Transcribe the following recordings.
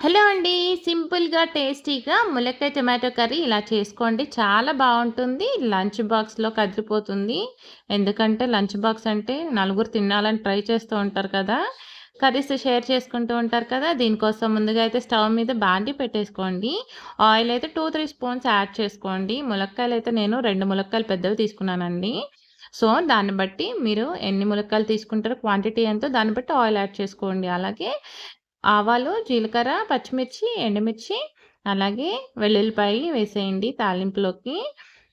Hello అండి. సింపుల్గా టేస్టీగా ములక్కాయ టమాటో కర్రీ ఇలా చేసుకోండి. చాలా బాగుంటుంది. లంచ్ బాక్స్లో కదిలిపోతుంది. ఎందుకంటే లంచ్ బాక్స్ అంటే నలుగురు తినాలని ట్రై చేస్తూ ఉంటారు కదా. కర్రీస్ షేర్ చేసుకుంటూ ఉంటారు కదా. దీనికోసం ముందుగా అయితే స్టవ్ మీద బాండి పెట్టేసుకోండి. ఆయిల్ అయితే టూ త్రీ స్పూన్స్ యాడ్ చేసుకోండి. ములక్కాయలు అయితే నేను రెండు ములక్కాయలు పెద్దవి తీసుకున్నానండి. సో దాన్ని బట్టి మీరు ఎన్ని ములక్కాయలు తీసుకుంటారో క్వాంటిటీ ఎంతో దాన్ని బట్టి ఆయిల్ యాడ్ చేసుకోండి. అలాగే ఆవాలు జీలకర్ర పచ్చిమిర్చి ఎండుమిర్చి అలాగే వెల్లుల్లిపాయ వేసేయండి తాలింపులోకి.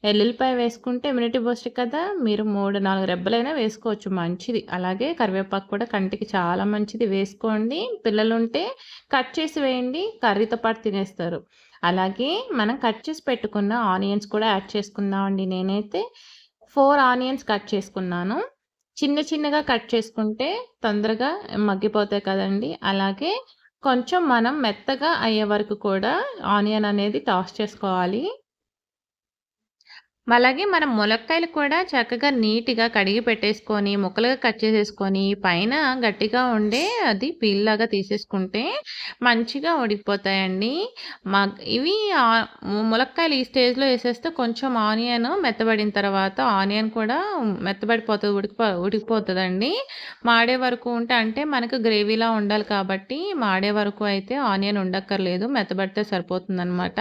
వెల్లుల్లిపాయ వేసుకుంటే ఇమ్యూనిటీ బూస్ట్ కదా మీరు మూడు నాలుగు రెబ్బలైనా వేసుకోవచ్చు మంచిది. అలాగే కరివేపాకు కూడా కంటికి చాలా మంచిది వేసుకోండి. పిల్లలు ఉంటే కట్ చేసి వేయండి కర్రీతో పాటు తినేస్తారు. అలాగే మనం కట్ చేసి పెట్టుకున్న ఆనియన్స్ కూడా యాడ్ చేసుకుందామండి. నేనైతే ఫోర్ ఆనియన్స్ కట్ చేసుకున్నాను. చిన్న చిన్నగా కట్ చేసుకుంటే తొందరగా మగ్గిపోతాయి కదండి. అలాగే కొంచెం మనం మెత్తగా అయ్యే వరకు కూడా ఆనియన్ అనేది టాస్ చేసుకోవాలి. అలాగే మనం ములక్కాయలు కూడా చక్కగా నీట్గా కడిగి పెట్టేసుకొని ముక్కలుగా కట్ చేసేసుకొని పైన గట్టిగా ఉండే అది పీల్లాగా తీసేసుకుంటే మంచిగా ఉడికిపోతాయండి. మా ఇవి ములక్కాయలు ఈ స్టేజ్లో వేసేస్తే కొంచెం ఆనియన్ మెత్తబడిన తర్వాత ఆనియన్ కూడా మెత్తబడిపోతుంది ఉడికిపో ఉడికిపోతుందండి. మాడే వరకు ఉంటే అంటే మనకు గ్రేవీలా ఉండాలి కాబట్టి మాడే వరకు అయితే ఆనియన్ ఉండక్కర్లేదు మెత్తబడితే సరిపోతుందనమాట.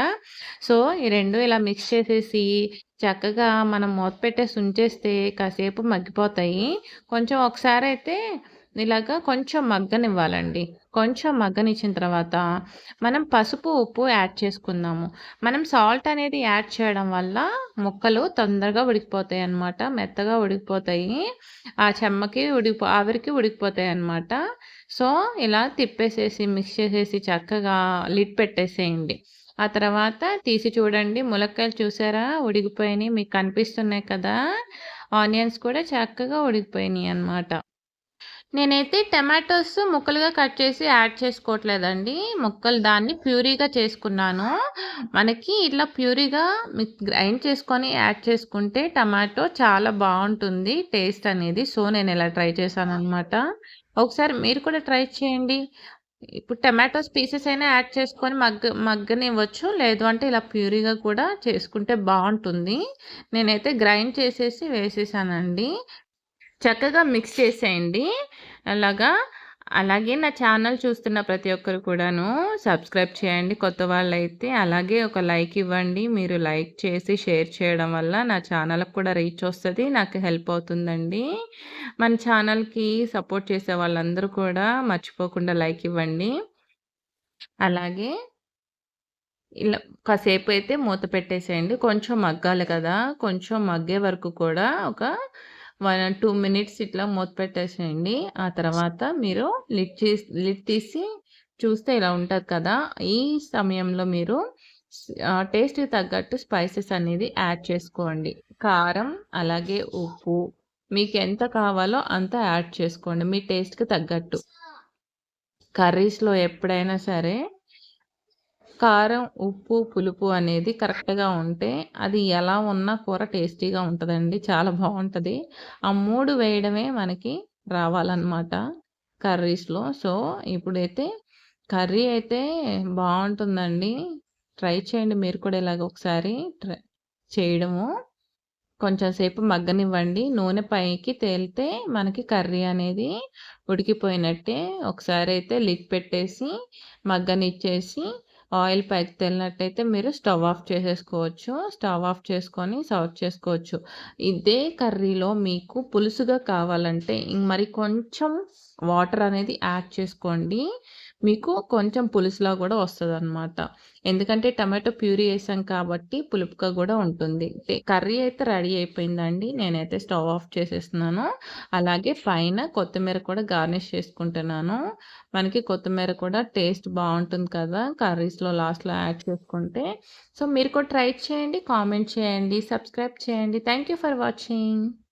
సో ఈ రెండు ఇలా మిక్స్ చేసేసి చక్కగా మనం మూత పెట్టేసి ఉంచేస్తే కాసేపు మగ్గిపోతాయి. కొంచెం ఒకసారి అయితే ఇలాగా కొంచెం మగ్గనివ్వాలండి. కొంచెం మగ్గనిచ్చిన తర్వాత మనం పసుపు ఉప్పు యాడ్ చేసుకుందాము. మనం సాల్ట్ అనేది యాడ్ చేయడం వల్ల ముక్కలు తొందరగా ఉడికిపోతాయి అన్నమాట. మెత్తగా ఉడికిపోతాయి. ఆ చెమ్మకి ఉడికిపో ఆవిరికి ఉడికిపోతాయి అన్నమాట. సో ఇలా తిప్పేసేసి మిక్స్ చేసేసి చక్కగా లిడ్ పెట్టేసేయండి. ఆ తర్వాత తీసి చూడండి. ములక్కాయలు చూసారా? ఉడిగిపోయినాయి మీకు కనిపిస్తున్నాయి కదా? ఆనియన్స్ కూడా చక్కగా ఉడికిపోయినాయి అనమాట నేనైతే టమాటోస్ ముక్కలుగా కట్ చేసి యాడ్ చేసుకోవట్లేదండి. ముక్కలు దాన్ని ప్యూరీగా చేసుకున్నాను. మనకి ఇట్లా ప్యూరీగా గ్రైండ్ చేసుకొని యాడ్ చేసుకుంటే టమాటో చాలా బాగుంటుంది. టేస్ట్ అనేది సో నేను ఇలా ట్రై చేశాను అనమాట ఒకసారి మీరు కూడా ట్రై చేయండి. ఇప్పుడు టమాటోస్ పీసెస్ అయినా యాడ్ చేసుకొని మగ్గ మగ్గనివ్వచ్చు. లేదు అంటే ఇలా ప్యూరీగా కూడా చేసుకుంటే బాగుంటుంది. నేనైతే గ్రైండ్ చేసేసి వేసేసానండి. చక్కగా మిక్స్ చేసేయండి. అలాగా అలాగే నా ఛానల్ చూస్తున్న ప్రతి ఒక్కరు కూడాను సబ్స్క్రైబ్ చేయండి. కొత్త వాళ్ళైతే అలాగే ఒక లైక్ ఇవ్వండి. మీరు లైక్ చేసి షేర్ చేయడం వల్ల నా ఛానల్కి కూడా రీచ్ వస్తుంది. నాకు హెల్ప్ అవుతుందండి. మన ఛానల్కి సపోర్ట్ చేసే వాళ్ళందరూ కూడా మర్చిపోకుండా లైక్ ఇవ్వండి. అలాగే ఇలా కాసేపు అయితే మూత పెట్టేసేయండి. కొంచెం మగ్గాలి కదా. కొంచెం మగ్గే వరకు కూడా ఒక వన్ టూ మినిట్స్ ఇట్లా మూత పెట్టేసేయండి. ఆ తర్వాత మీరు లిట్ చేసి లిట్ తీసి చూస్తే ఇలా ఉంటుంది కదా ఈ సమయంలో మీరు టేస్ట్కి తగ్గట్టు స్పైసెస్ అనేది యాడ్ చేసుకోండి. కారం అలాగే ఉప్పు మీకు ఎంత కావాలో అంత యాడ్ చేసుకోండి మీ టేస్ట్కి తగ్గట్టు. కర్రీస్లో ఎప్పుడైనా సరే కారం ఉప్పు పులుపు అనేది కరెక్ట్గా ఉంటే అది ఎలా ఉన్నా కూర టేస్టీగా ఉంటుందండి. చాలా బాగుంటుంది. ఆ మూడు వేయడమే మనకి రావాలన్నమాట కర్రీస్లో. సో ఇప్పుడైతే కర్రీ అయితే బాగుంటుందండి. ట్రై చేయండి మీరు కూడా ఇలాగ ఒకసారి ట్రై చేయడము. కొంచెం సేపు మగ్గనివ్వండి. నూనె పైకి తేలితే మనకి కర్రీ అనేది ఉడికిపోయినట్టే. ఒకసారి అయితే లిక్ పెట్టేసి మగ్గనిచ్చేసి ఆయిల్ పైకి తెలినట్టయితే మీరు స్టవ్ ఆఫ్ చేసేసుకోవచ్చు. స్టవ్ ఆఫ్ చేసుకొని సర్వ్ చేసుకోవచ్చు. ఇదే కర్రీలో మీకు పులుసుగా కావాలంటే మరి కొంచెం వాటర్ అనేది యాడ్ చేసుకోండి. మీకు కొంచెం పులుసులా కూడా వస్తుంది అనమాట ఎందుకంటే టమాటో ప్యూరీ వేసాం కాబట్టి పులుపుగా కూడా ఉంటుంది. కర్రీ అయితే రెడీ అయిపోయిందండి. నేనైతే స్టవ్ ఆఫ్ చేసేస్తున్నాను. అలాగే పైన కొత్తిమీర కూడా గార్నిష్ చేసుకుంటున్నాను. మనకి కొత్తిమీర కూడా టేస్ట్ బాగుంటుంది కదా కర్రీస్లో లాస్ట్లో యాడ్ చేసుకుంటే. సో మీరు కూడా ట్రై చేయండి కామెంట్ చేయండి సబ్స్క్రైబ్ చేయండి. Thank for watching.